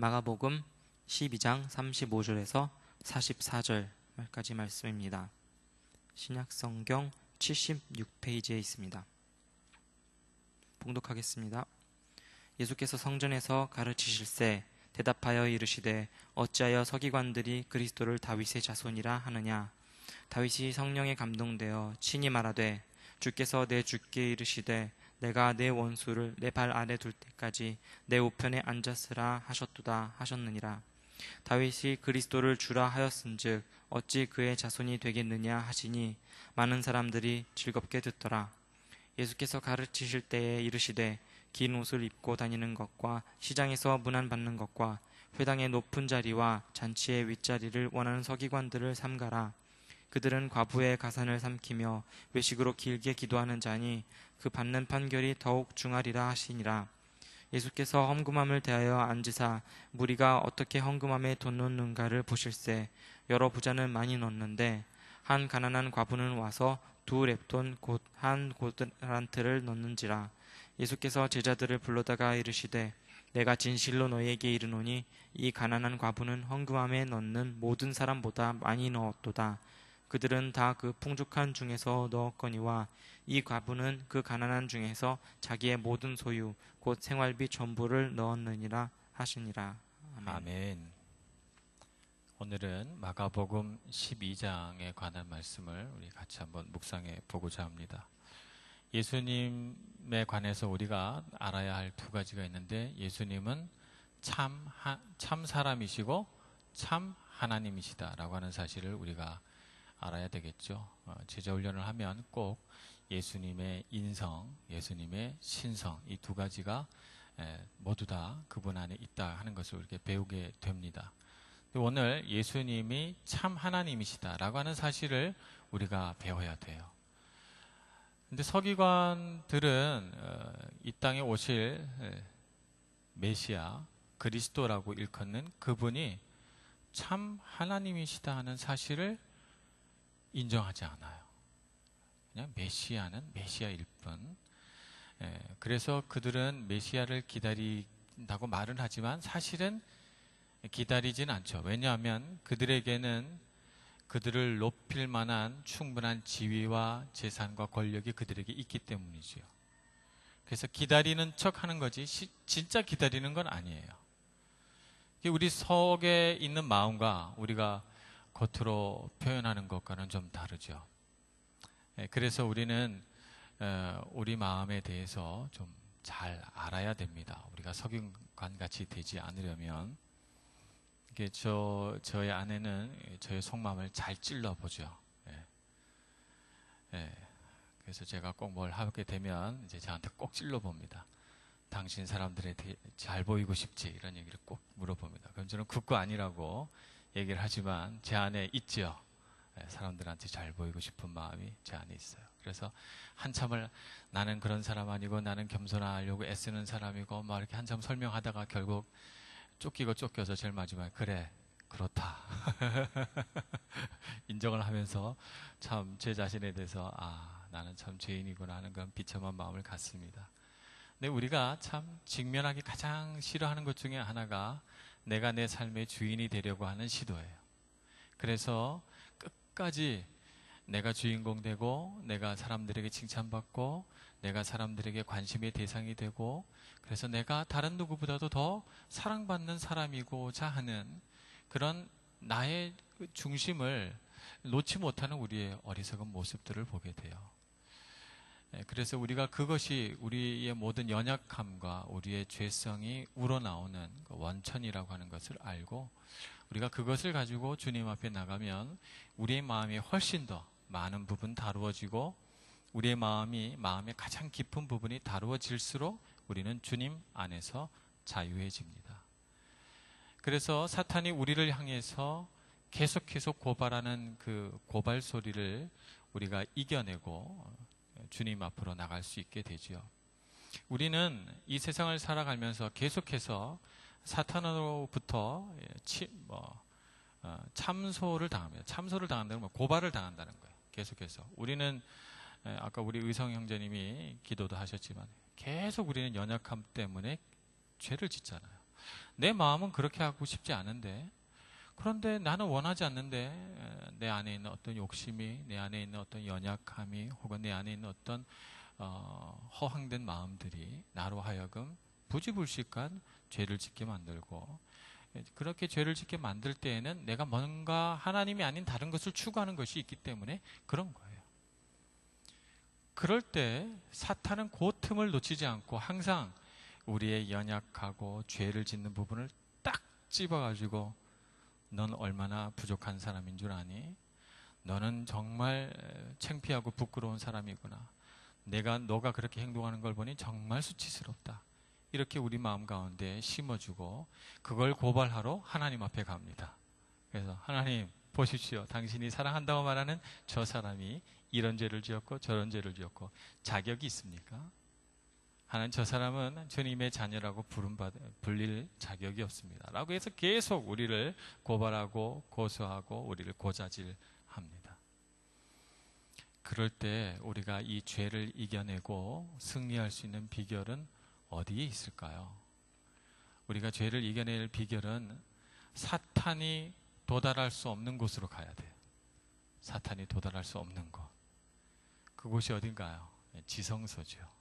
마가복음 12장 35절에서 44절까지 말씀입니다. 신약 성경 76페이지에 있습니다. 봉독하겠습니다. 예수께서 성전에서 가르치실세 대답하여 이르시되 어찌하여 서기관들이 그리스도를 다윗의 자손이라 하느냐 다윗이 성령에 감동되어 친히 말하되 주께서 내 주께 이르시되 내가 내 원수를 내 발 아래 둘 때까지 내 우편에 앉았으라 하셨도다 하셨느니라 다윗이 그리스도를 주라 하였은즉 어찌 그의 자손이 되겠느냐 하시니 많은 사람들이 즐겁게 듣더라 예수께서 가르치실 때에 이르시되 긴 옷을 입고 다니는 것과 시장에서 문안 받는 것과 회당의 높은 자리와 잔치의 윗자리를 원하는 서기관들을 삼가라. 그들은 과부의 가산을 삼키며 외식으로 길게 기도하는 자니 그 받는 판결이 더욱 중하리라 하시니라. 예수께서 험금함을 대하여 앉으사 무리가 어떻게 험금함에 돈 넣는가를 보실세 여러 부자는 많이 넣는데 한 가난한 과부는 와서 두 랩돈 곧 한 고드란트를 넣는지라 예수께서 제자들을 불러다가 이르시되 내가 진실로 너희에게 이르노니 이 가난한 과부는 헌금함에 넣는 모든 사람보다 많이 넣었도다. 그들은 다 그 풍족한 중에서 넣었거니와 이 과부는 그 가난한 중에서 자기의 모든 소유 곧 생활비 전부를 넣었느니라 하시니라. 아멘. 아멘. 오늘은 마가복음 12장에 관한 말씀을 우리 같이 한번 묵상해 보고자 합니다. 예수님에 관해서 우리가 알아야 할 두 가지가 있는데 예수님은 참, 하, 참 사람이시고 참 하나님이시다라고 하는 사실을 우리가 알아야 되겠죠. 어, 제자 훈련을 하면 꼭 예수님의 인성, 예수님의 신성 이 두 가지가 에, 모두 다 그분 안에 있다 하는 것을 이렇게 배우게 됩니다. 오늘 예수님이 참 하나님이시다라고 하는 사실을 우리가 배워야 돼요. 근데 서기관들은 어, 이 땅에 오실 메시아 그리스도라고 일컫는 그분이 참 하나님이시다 하는 사실을 인정하지 않아요. 그냥 메시아는 메시아일 뿐. 그래서 그들은 메시아를 기다린다고 말은 하지만 사실은 기다리진 않죠. 왜냐하면 그들에게는 그들을 높일 만한 충분한 지위와 재산과 권력이 그들에게 있기 때문이지요. 그래서 기다리는 척 하는 거지, 시, 진짜 기다리는 건 아니에요. 우리 속에 있는 마음과 우리가 겉으로 표현하는 것과는 좀 다르죠. 예, 그래서 우리는 어, 우리 마음에 대해서 좀 잘 알아야 됩니다. 우리가 석윤관 같이 되지 않으려면. 이게 저 저의 아내는 저의 속마음을 잘 찔러 보죠. 예. 예. 그래서 제가 꼭 뭘 하게 되면 이제 저한테 꼭 찔러 봅니다. 당신 사람들에 잘 보이고 싶지 이런 얘기를 꼭 물어봅니다. 그럼 저는 그거 아니라고 얘기를 하지만 제 안에 있죠. 예. 사람들한테 잘 보이고 싶은 마음이 제 안에 있어요. 그래서 한참을 나는 그런 사람 아니고 나는 겸손하려고 애쓰는 사람이고 막 이렇게 한참 설명하다가 결국 쫓기고 쫓겨서 제일 마지막에 그래 그렇다 인정을 하면서 참 제 자신에 대해서 아 나는 참 죄인이구나 하는 그런 비참한 마음을 갖습니다. 근데 우리가 참 직면하기 가장 싫어하는 것 중에 하나가 내가 내 삶의 주인이 되려고 하는 시도예요. 그래서 끝까지 내가 주인공 되고 내가 사람들에게 칭찬받고 내가 사람들에게 관심의 대상이 되고 그래서 내가 다른 누구보다도 더 사랑받는 사람이고자 하는 그런 나의 중심을 놓지 못하는 우리의 어리석은 모습들을 보게 돼요. 예, 그래서 우리가 그것이 우리의 모든 연약함과 우리의 죄성이 우러나오는 그 원천이라고 하는 것을 알고 우리가 그것을 가지고 주님 앞에 나가면 우리의 마음이 훨씬 더 많은 부분 다루어지고 우리의 마음이 마음의 가장 깊은 부분이 다루어질수록 우리는 주님 안에서 자유해집니다. 그래서 사탄이 우리를 향해서 계속해서 고발하는 그 고발 소리를 우리가 이겨내고 주님 앞으로 나갈 수 있게 되지요. 우리는 이 세상을 살아가면서 계속해서 사탄으로부터 치, 뭐, 어, 참소를 당합니다. 참소를 당한다는 건 고발을 당한다는 거예요. 계속해서 우리는 아까 우리 의성 형제님이 기도도 하셨지만 계속 우리는 연약함 때문에 죄를 짓잖아요. 내 마음은 그렇게 하고 싶지 않은데 그런데 나는 원하지 않는데 에, 내 안에 있는 어떤 욕심이 내 안에 있는 어떤 연약함이 혹은 내 안에 있는 어떤 어, 허황된 마음들이 나로 하여금 부지불식한 죄를 짓게 만들고 에, 그렇게 죄를 짓게 만들 때에는 내가 뭔가 하나님이 아닌 다른 것을 추구하는 것이 있기 때문에 그런 거예요. 그럴 때 사탄은 그 틈을 놓치지 않고 항상 우리의 연약하고 죄를 짓는 부분을 딱 집어가지고 넌 얼마나 부족한 사람인 줄 아니? 너는 정말 창피하고 부끄러운 사람이구나. 내가 너가 그렇게 행동하는 걸 보니 정말 수치스럽다. 이렇게 우리 마음 가운데 심어주고 그걸 고발하러 하나님 앞에 갑니다. 그래서 하나님 보십시오. 당신이 사랑한다고 말하는 저 사람이 이런 죄를 지었고 저런 죄를 지었고 자격이 있습니까? 하는 저 사람은 주님의 자녀라고 부름 받 불릴 자격이 없습니다. 라고 해서 계속 우리를 고발하고 고소하고 우리를 고자질합니다. 그럴 때 우리가 이 죄를 이겨내고 승리할 수 있는 비결은 어디에 있을까요? 우리가 죄를 이겨낼 비결은 사탄이 도달할 수 없는 곳으로 가야 돼요. 사탄이 도달할 수 없는 곳. 그곳이 어딘가요? 지성소죠.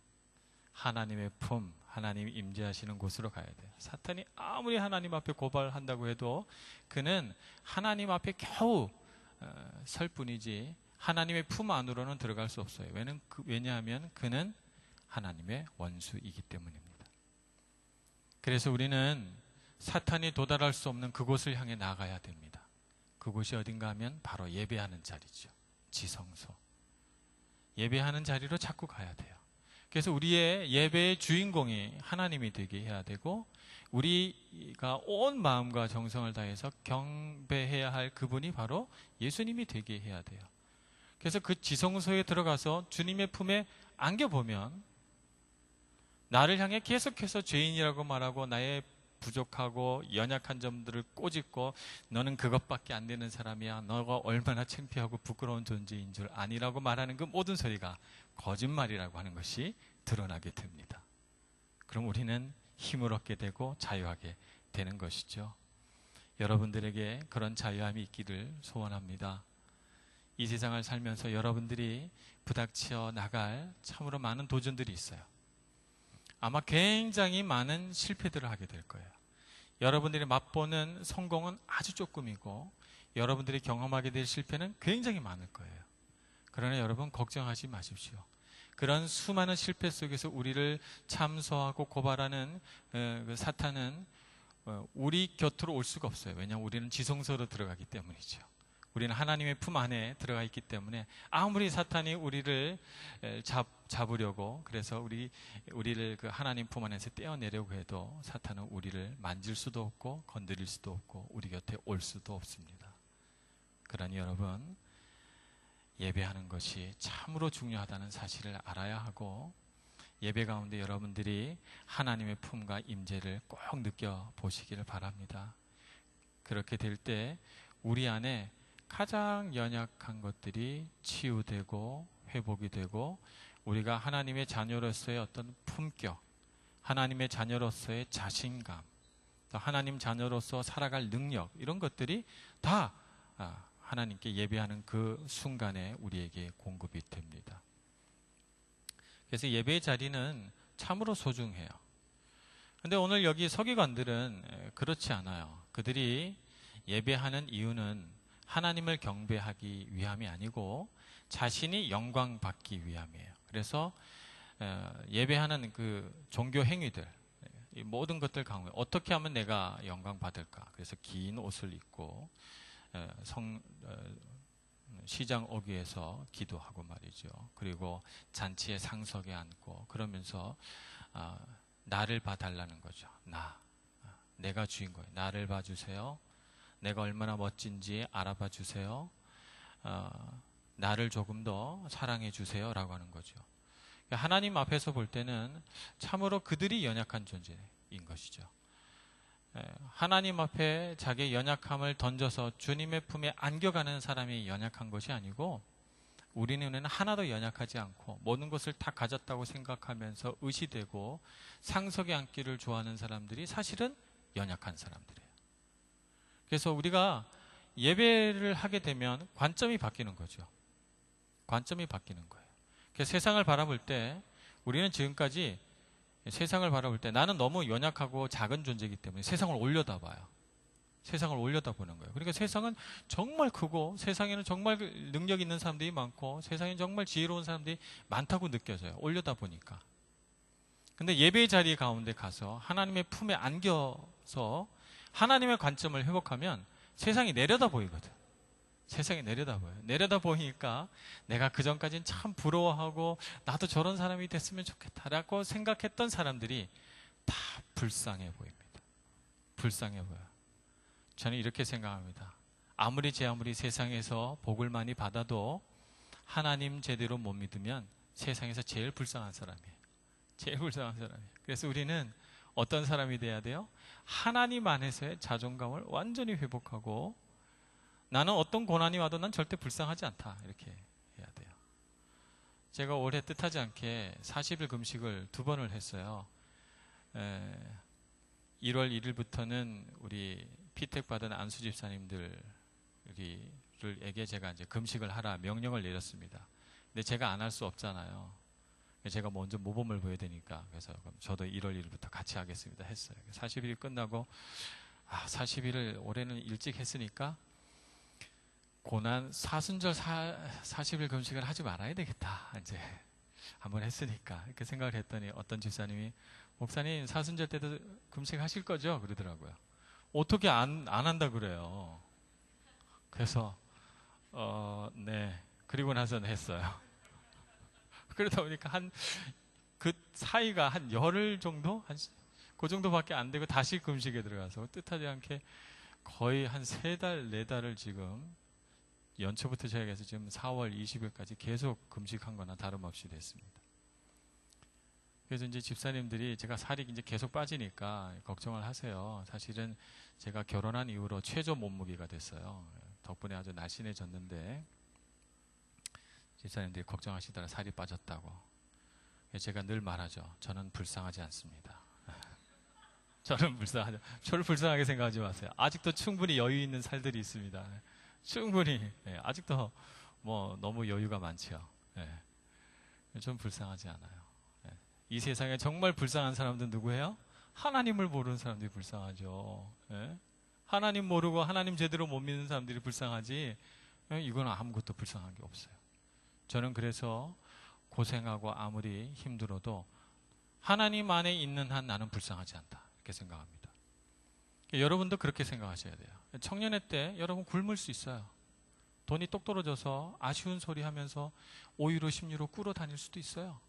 하나님의 품, 하나님이 임재하시는 곳으로 가야 돼요. 사탄이 아무리 하나님 앞에 고발한다고 해도 그는 하나님 앞에 겨우 어, 설 뿐이지 하나님의 품 안으로는 들어갈 수 없어요. 그, 왜냐하면 그는 하나님의 원수이기 때문입니다. 그래서 우리는 사탄이 도달할 수 없는 그곳을 향해 나가야 됩니다. 그곳이 어딘가 하면 바로 예배하는 자리죠. 지성소. 예배하는 자리로 자꾸 가야 돼요. 그래서 우리의 예배의 주인공이 하나님이 되게 해야 되고 우리가 온 마음과 정성을 다해서 경배해야 할 그분이 바로 예수님이 되게 해야 돼요. 그래서 그 지성소에 들어가서 주님의 품에 안겨보면 나를 향해 계속해서 죄인이라고 말하고 나의 부족하고 연약한 점들을 꼬집고 너는 그것밖에 안 되는 사람이야. 너가 얼마나 창피하고 부끄러운 존재인 줄 아니라고 말하는 그 모든 소리가 거짓말이라고 하는 것이 드러나게 됩니다. 그럼 우리는 힘을 얻게 되고 자유하게 되는 것이죠. 여러분들에게 그런 자유함이 있기를 소원합니다. 이 세상을 살면서 여러분들이 부닥쳐 나갈 참으로 많은 도전들이 있어요. 아마 굉장히 많은 실패들을 하게 될 거예요. 여러분들이 맛보는 성공은 아주 조금이고 여러분들이 경험하게 될 실패는 굉장히 많을 거예요. 그러나 여러분 걱정하지 마십시오. 그런 수많은 실패 속에서 우리를 참소하고 고발하는 어, 그 사탄은 어, 우리 곁으로 올 수가 없어요. 왜냐하면 우리는 지성소로 들어가기 때문이죠. 우리는 하나님의 품 안에 들어가 있기 때문에 아무리 사탄이 우리를 잡, 잡으려고 그래서 우리 우리를 그 하나님 품 안에서 떼어내려고 해도 사탄은 우리를 만질 수도 없고 건드릴 수도 없고 우리 곁에 올 수도 없습니다. 그러니 여러분 예배하는 것이 참으로 중요하다는 사실을 알아야 하고 예배 가운데 여러분들이 하나님의 품과 임재를 꼭 느껴 보시기를 바랍니다. 그렇게 될 때 우리 안에 가장 연약한 것들이 치유되고 회복이 되고 우리가 하나님의 자녀로서의 어떤 품격, 하나님의 자녀로서의 자신감, 하나님 자녀로서 살아갈 능력 이런 것들이 다 아, 하나님께 예배하는 그 순간에 우리에게 공급이 됩니다. 그래서 예배의 자리는 참으로 소중해요. 근데 오늘 여기 서기관들은 그렇지 않아요. 그들이 예배하는 이유는 하나님을 경배하기 위함이 아니고 자신이 영광 받기 위함이에요. 그래서 예배하는 그 종교 행위들, 모든 것들 가운데 어떻게 하면 내가 영광 받을까? 그래서 긴 옷을 입고 성 시장 어귀에서 기도하고 말이죠. 그리고 잔치의 상석에 앉고 그러면서 아, 나를 봐달라는 거죠. 나 내가 주인공이에요. 나를 봐주세요. 내가 얼마나 멋진지 알아봐 주세요. 어, 나를 조금 더 사랑해 주세요 라고 하는 거죠. 하나님 앞에서 볼 때는 참으로 그들이 연약한 존재인 것이죠. 하나님 앞에 자기의 연약함을 던져서 주님의 품에 안겨가는 사람이 연약한 것이 아니고 우리 눈에는 하나도 연약하지 않고 모든 것을 다 가졌다고 생각하면서 의시되고 상석에 앉기를 좋아하는 사람들이 사실은 연약한 사람들이에요. 그래서 우리가 예배를 하게 되면 관점이 바뀌는 거죠. 관점이 바뀌는 거예요. 그래서 세상을 바라볼 때 우리는 지금까지 세상을 바라볼 때 나는 너무 연약하고 작은 존재이기 때문에 세상을 올려다봐요. 세상을 올려다보는 거예요. 그러니까 세상은 정말 크고 세상에는 정말 능력 있는 사람들이 많고 세상에 정말 지혜로운 사람들이 많다고 느껴져요. 올려다보니까. 근데 예배의 자리 가운데 가서 하나님의 품에 안겨서 하나님의 관점을 회복하면 세상이 내려다 보이거든. 세상이 내려다 보여요. 내려다 보이니까 내가 그 전까지는 참 부러워하고 나도 저런 사람이 됐으면 좋겠다라고 생각했던 사람들이 다 불쌍해 보입니다. 불쌍해 보여요. 저는 이렇게 생각합니다. 아무리 제 아무리 세상에서 복을 많이 받아도 하나님 제대로 못 믿으면 세상에서 제일 불쌍한 사람이에요. 제일 불쌍한 사람이에요. 그래서 우리는 어떤 사람이 돼야 돼요? 하나님 안에서의 자존감을 완전히 회복하고 나는 어떤 고난이 와도 난 절대 불쌍하지 않다. 이렇게 해야 돼요. 제가 올해 뜻하지 않게 40일 금식을 두 번을 했어요. 에, 1월 1일부터는 우리 피택 받은 안수 집사님들에게 제가 이제 금식을 하라 명령을 내렸습니다. 근데 제가 안 할 수 없잖아요. 제가 먼저 모범을 보여야 되니까 그래서 저도 1월 1일부터 같이 하겠습니다 했어요. 40일이 끝나고 아 40일을 올해는 일찍 했으니까 고난 사순절 사, 40일 금식을 하지 말아야 되겠다 이제 한번 했으니까 이렇게 생각을 했더니 어떤 집사님이 목사님 사순절 때도 금식 하실 거죠 그러더라고요. 어떻게 안, 안 한다 그래요. 그래서 어, 네 그리고 나서는 했어요. 그러다 보니까 한 그 사이가 한 열흘 정도 한 그 정도밖에 안 되고 다시 금식에 들어가서 뜻하지 않게 거의 한 세 달, 네 달을 지금 연초부터 시작해서 지금 4월 20일까지 계속 금식한 거나 다름없이 됐습니다. 그래서 이제 집사님들이 제가 살이 이제 계속 빠지니까 걱정을 하세요. 사실은 제가 결혼한 이후로 최저 몸무게가 됐어요. 덕분에 아주 날씬해졌는데 집사님들이 걱정하시더라 살이 빠졌다고. 제가 늘 말하죠. 저는 불쌍하지 않습니다. 저는 불쌍하죠. 저를 불쌍하게 생각하지 마세요. 아직도 충분히 여유 있는 살들이 있습니다. 충분히 네, 아직도 뭐 너무 여유가 많죠. 네. 좀 불쌍하지 않아요. 네. 이 세상에 정말 불쌍한 사람들은 누구예요? 하나님을 모르는 사람들이 불쌍하죠. 하나님 모르고 하나님 제대로 못 믿는 사람들이 불쌍하지. 이건 아무것도 불쌍한 게 없어요. 저는 그래서 고생하고 아무리 힘들어도 하나님 안에 있는 한 나는 불쌍하지 않다. 이렇게 생각합니다. 여러분도 그렇게 생각하셔야 돼요. 청년회 때 여러분 굶을 수 있어요. 돈이 똑 떨어져서 아쉬운 소리 하면서 5유로, 10유로 꾸러 다닐 수도 있어요.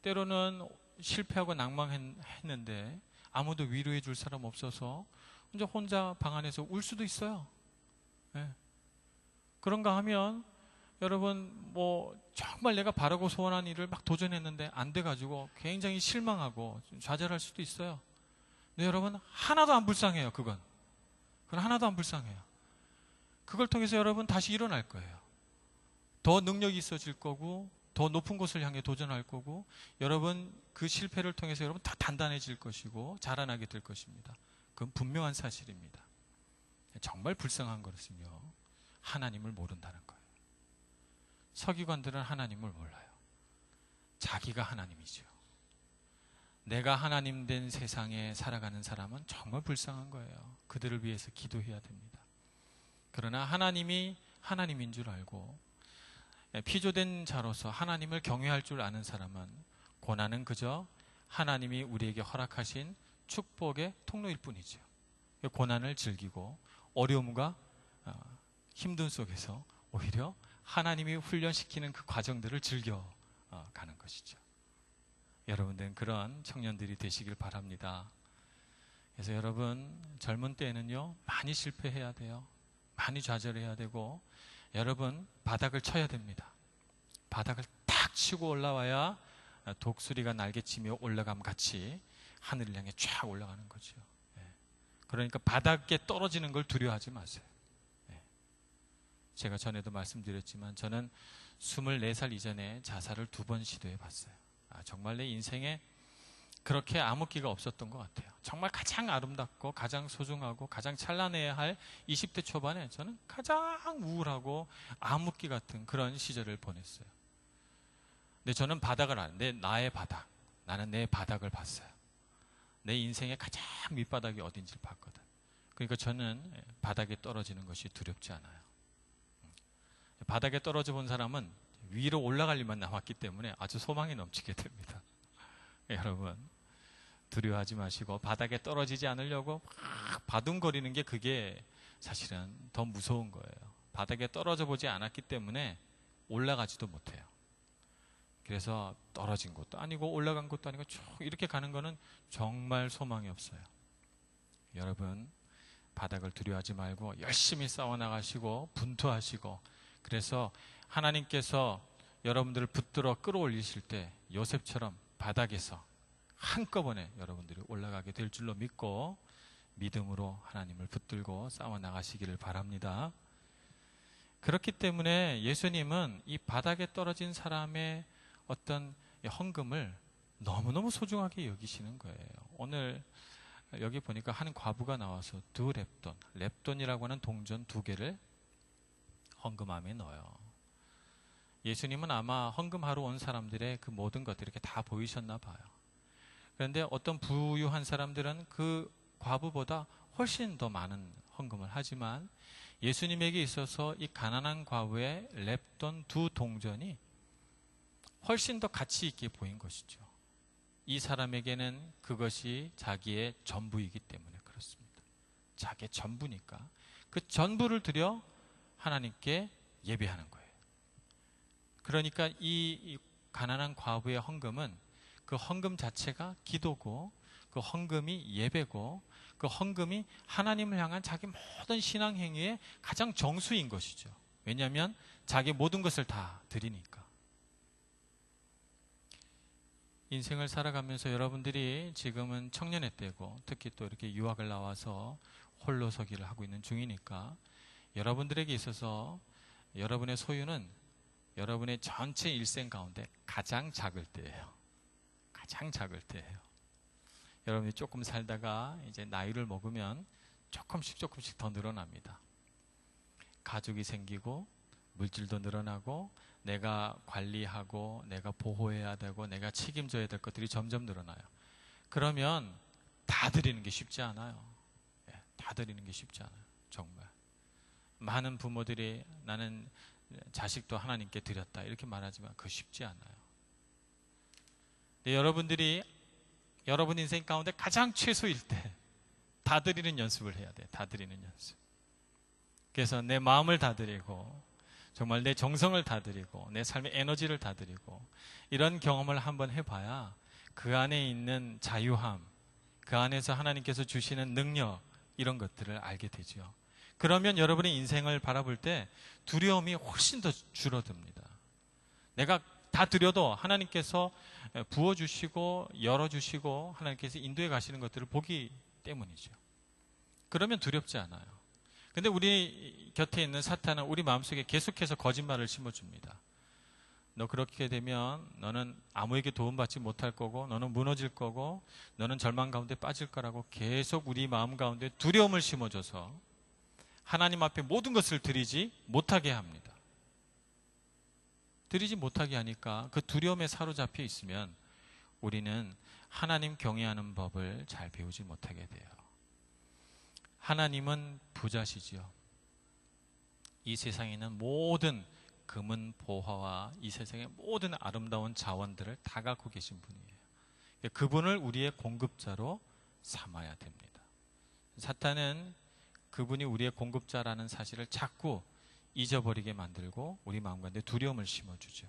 때로는 실패하고 낭망했는데 아무도 위로해 줄 사람 없어서 혼자 혼자 방 안에서 울 수도 있어요. 네. 그런가 하면 여러분 뭐 정말 내가 바라고 소원한 일을 막 도전했는데 안 돼가지고 굉장히 실망하고 좌절할 수도 있어요. 근데 여러분 하나도 안 불쌍해요. 그건 그건 하나도 안 불쌍해요. 그걸 통해서 여러분 다시 일어날 거예요. 더 능력이 있어질 거고 더 높은 곳을 향해 도전할 거고 여러분 그 실패를 통해서 여러분 더 단단해질 것이고 자라나게 될 것입니다. 그건 분명한 사실입니다. 정말 불쌍한 것은요 하나님을 모른다는 거예요. 서기관들은 하나님을 몰라요. 자기가 하나님이죠. 내가 하나님 된 세상에 살아가는 사람은 정말 불쌍한 거예요. 그들을 위해서 기도해야 됩니다. 그러나 하나님이 하나님인 줄 알고 피조된 자로서 하나님을 경외할 줄 아는 사람은 고난은 그저 하나님이 우리에게 허락하신 축복의 통로일 뿐이죠. 고난을 즐기고 어려움과 어, 힘든 속에서 오히려 하나님이 훈련시키는 그 과정들을 즐겨 어, 가는 것이죠. 여러분들은 그런 청년들이 되시길 바랍니다. 그래서 여러분 젊은 때에는요 많이 실패해야 돼요. 많이 좌절해야 되고 여러분 바닥을 쳐야 됩니다. 바닥을 탁 치고 올라와야 독수리가 날개치며 올라감 같이 하늘을 향해 쫙 올라가는 거죠. 예. 그러니까 바닥에 떨어지는 걸 두려워하지 마세요. 제가 전에도 말씀드렸지만 저는 24살 이전에 자살을 두 번 시도해 봤어요. 아, 정말 내 인생에 그렇게 암흑기가 없었던 것 같아요. 정말 가장 아름답고 가장 소중하고 가장 찬란해야 할 20대 초반에 저는 가장 우울하고 암흑기 같은 그런 시절을 보냈어요. 근데 저는 바닥을 아는데 나의 바닥. 나는 내 바닥을 봤어요. 내 인생의 가장 밑바닥이 어딘지를 봤거든. 그러니까 저는 바닥에 떨어지는 것이 두렵지 않아요. 바닥에 떨어져 본 사람은 위로 올라갈 일만 남았기 때문에 아주 소망이 넘치게 됩니다. 여러분, 두려워하지 마시고 바닥에 떨어지지 않으려고 막 바둥거리는 게 그게 사실은 더 무서운 거예요. 바닥에 떨어져 보지 않았기 때문에 올라가지도 못해요. 그래서 떨어진 것도 아니고 올라간 것도 아니고 쭉 이렇게 가는 거는 정말 소망이 없어요. 여러분, 바닥을 두려워하지 말고 열심히 싸워 나가시고 분투하시고 그래서 하나님께서 여러분들을 붙들어 끌어올리실 때 요셉처럼 바닥에서 한꺼번에 여러분들이 올라가게 될 줄로 믿고 믿음으로 하나님을 붙들고 싸워 나가시기를 바랍니다. 그렇기 때문에 예수님은 이 바닥에 떨어진 사람의 어떤 헌금을 너무너무 소중하게 여기시는 거예요. 오늘 여기 보니까 한 과부가 나와서 두 랩돈, 랩돈이라고 하는 동전 두 개를 헌금함에 넣어요. 예수님은 아마 헌금하러 온 사람들의 그 모든 것들이 이렇게 다 보이셨나 봐요. 그런데 어떤 부유한 사람들은 그 과부보다 훨씬 더 많은 헌금을 하지만 예수님에게 있어서 이 가난한 과부의 랩돈 두 동전이 훨씬 더 가치 있게 보인 것이죠. 이 사람에게는 그것이 자기의 전부이기 때문에 그렇습니다. 자기의 전부니까 그 전부를 들여 하나님께 예배하는 거예요. 그러니까 이 가난한 과부의 헌금은 그 헌금 자체가 기도고 그 헌금이 예배고 그 헌금이 하나님을 향한 자기 모든 신앙 행위의 가장 정수인 것이죠. 왜냐하면 자기 모든 것을 다 드리니까. 인생을 살아가면서 여러분들이 지금은 청년의 때고 특히 또 이렇게 유학을 나와서 홀로 서기를 하고 있는 중이니까 여러분들에게 있어서 여러분의 소유는 여러분의 전체 일생 가운데 가장 작을 때예요. 가장 작을 때예요. 여러분이 조금 살다가 이제 나이를 먹으면 조금씩 조금씩 더 늘어납니다. 가족이 생기고 물질도 늘어나고 내가 관리하고 내가 보호해야 되고 내가 책임져야 될 것들이 점점 늘어나요. 그러면 다 드리는 게 쉽지 않아요. 예, 다 드리는 게 쉽지 않아요. 정말. 많은 부모들이 나는 자식도 하나님께 드렸다 이렇게 말하지만 그거 쉽지 않아요. 여러분들이 여러분 인생 가운데 가장 최소일 때 다 드리는 연습을 해야 돼. 다 드리는 연습. 그래서 내 마음을 다 드리고 정말 내 정성을 다 드리고 내 삶의 에너지를 다 드리고 이런 경험을 한번 해봐야 그 안에 있는 자유함, 그 안에서 하나님께서 주시는 능력 이런 것들을 알게 되죠. 그러면 여러분의 인생을 바라볼 때 두려움이 훨씬 더 줄어듭니다. 내가 다 드려도 하나님께서 부어주시고 열어주시고 하나님께서 인도해 가시는 것들을 보기 때문이죠. 그러면 두렵지 않아요. 근데 우리 곁에 있는 사탄은 우리 마음속에 계속해서 거짓말을 심어줍니다. 너 그렇게 되면 너는 아무에게 도움받지 못할 거고 너는 무너질 거고 너는 절망 가운데 빠질 거라고 계속 우리 마음 가운데 두려움을 심어줘서 하나님 앞에 모든 것을 드리지 못하게 합니다. 드리지 못하게 하니까 그 두려움에 사로잡혀 있으면 우리는 하나님 경외하는 법을 잘 배우지 못하게 돼요. 하나님은 부자시지요. 이 세상에 있는 모든 금은 보화와 이 세상의 모든 아름다운 자원들을 다 갖고 계신 분이에요. 그분을 우리의 공급자로 삼아야 됩니다. 사탄은 그분이 우리의 공급자라는 사실을 자꾸 잊어버리게 만들고 우리 마음 가운데 두려움을 심어주죠.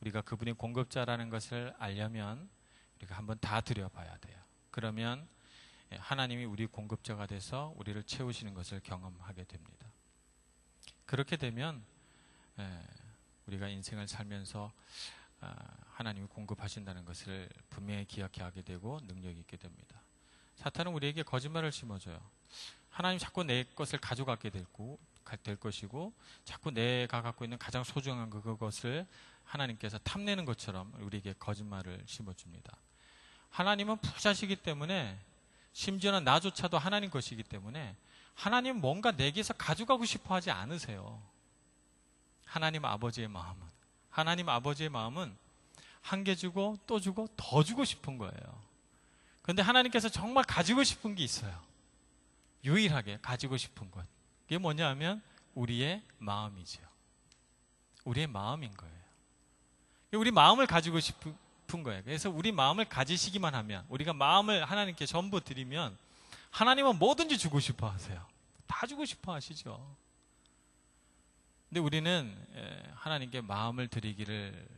우리가 그분이 공급자라는 것을 알려면 우리가 한번 다 드려봐야 돼요. 그러면 하나님이 우리 공급자가 돼서 우리를 채우시는 것을 경험하게 됩니다. 그렇게 되면 우리가 인생을 살면서 아, 하나님이 공급하신다는 것을 분명히 기억해 하게 되고 능력이 있게 됩니다. 사탄은 우리에게 거짓말을 심어줘요. 하나님 자꾸 내 것을 가져가게 되고 될 것이고 자꾸 내가 갖고 있는 가장 소중한 그것을 하나님께서 탐내는 것처럼 우리에게 거짓말을 심어줍니다. 하나님은 부자시기 때문에 심지어는 나조차도 하나님 것이기 때문에 하나님 뭔가 내게서 가져가고 싶어 하지 않으세요. 하나님 아버지의 마음은 하나님 아버지의 마음은 한 개 주고 또 주고 더 주고 싶은 거예요. 그런데 하나님께서 정말 가지고 싶은 게 있어요. 유일하게 가지고 싶은 것. 그게 뭐냐 하면 우리의 마음이죠. 우리의 마음인 거예요. 우리 마음을 가지고 싶은 거예요. 그래서 우리 마음을 가지시기만 하면 우리가 마음을 하나님께 전부 드리면 하나님은 뭐든지 주고 싶어 하세요. 다 주고 싶어 하시죠. 근데 우리는 예, 하나님께 마음을 드리기를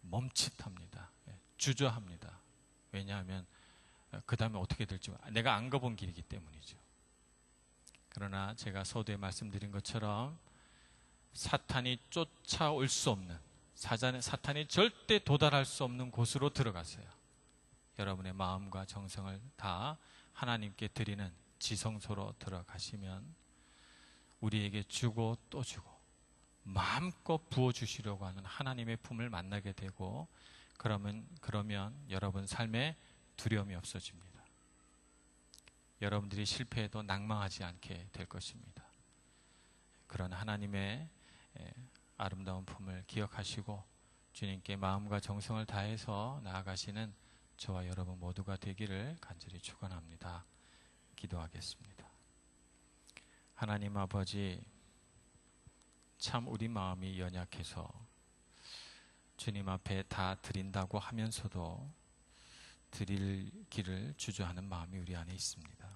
멈칫합니다. 예, 주저합니다. 왜냐하면 그 다음에 어떻게 될지 내가 안 가본 길이기 때문이죠. 그러나 제가 서두에 말씀드린 것처럼 사탄이 쫓아올 수 없는 사자는 사탄이 절대 도달할 수 없는 곳으로 들어가세요. 여러분의 마음과 정성을 다 하나님께 드리는 지성소로 들어가시면 우리에게 주고 또 주고 마음껏 부어 주시려고 하는 하나님의 품을 만나게 되고 그러면 그러면 여러분 삶에 두려움이 없어집니다. 여러분들이 실패해도 낭망하지 않게 될 것입니다. 그런 하나님의 아름다운 품을 기억하시고 주님께 마음과 정성을 다해서 나아가시는 저와 여러분 모두가 되기를 간절히 축원합니다. 기도하겠습니다. 하나님 아버지 참 우리 마음이 연약해서 주님 앞에 다 드린다고 하면서도 드릴 길을 주저하는 마음이 우리 안에 있습니다.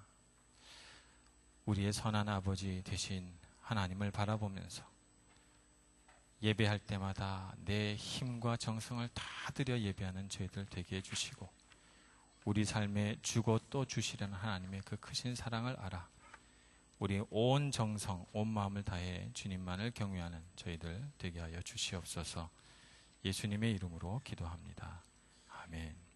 우리의 선한 아버지 대신 하나님을 바라보면서 예배할 때마다 내 힘과 정성을 다 들여 예배하는 저희들 되게 해주시고 우리 삶에 주고 또 주시려는 하나님의 그 크신 사랑을 알아 우리 온 정성, 온 마음을 다해 주님만을 경외하는 저희들 되게 하여 주시옵소서 예수님의 이름으로 기도합니다. 아멘.